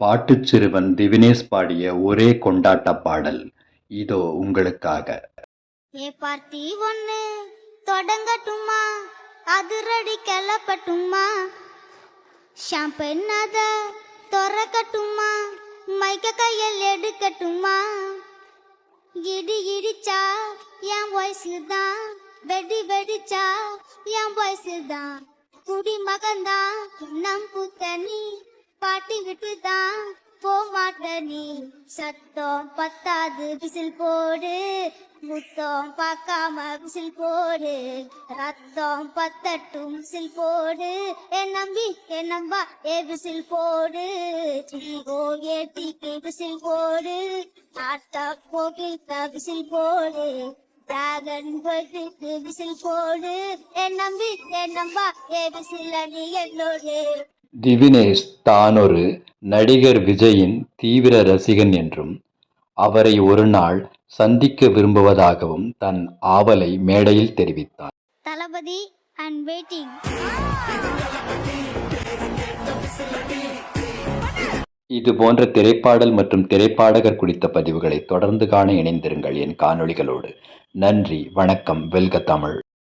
பாட்டுச் சிறுவன் திவினேஷ் பாடிய ஒரே கொண்டாட்ட பாடல். இதோ உங்களுக்காக. ஏ பார்த்தி ஒண்ணு தொடங்கட்டுமா? அதிரடி கிளப்பட்டுமா? ஷாம்பென் அத மைக்க கையில் எடுக்கட்டுமா? இடி இடிச்சா என் வயசு தான் வெடி வெடிச்சா என் வயசு தான் குடி மகன்தான் நம்பு தனி தான் போமாட்ட நீ. சத்தம் பத்தாது விசில் போடு. முத்தம் பார்க்காம விசில் போடு. ரத்தம் பத்தட்டும் விசில் போடு. என் நம்பி என் நம்பா ஏ விசில் போடு. சிங்கோ ஏட்டிக்கு விசில் போடு. ஆட்டா போக்கிட்ட விசில் போடு. டிராகன் பேர்டுக்கு விசில் போடு. என் நம்பி என் நம்பா ஏ விசில் அணி என்னோடு. திவினேஷ் தானொரு நடிகர் விஜயின் தீவிர ரசிகன் என்றும் அவரை ஒரு நாள் சந்திக்க விரும்புவதாகவும் தன் ஆவலை மேடையில் தெரிவித்தார். தளபதி அண்ட் வெயிட்டிங். இது போன்ற திரைப்பாடல் மற்றும் திரைப்பாடகர் குறித்த பதிவுகளை தொடர்ந்து காண இணைந்திருங்கள் என் காணொளிகளோடு. நன்றி வணக்கம் வெல்க தமிழ்.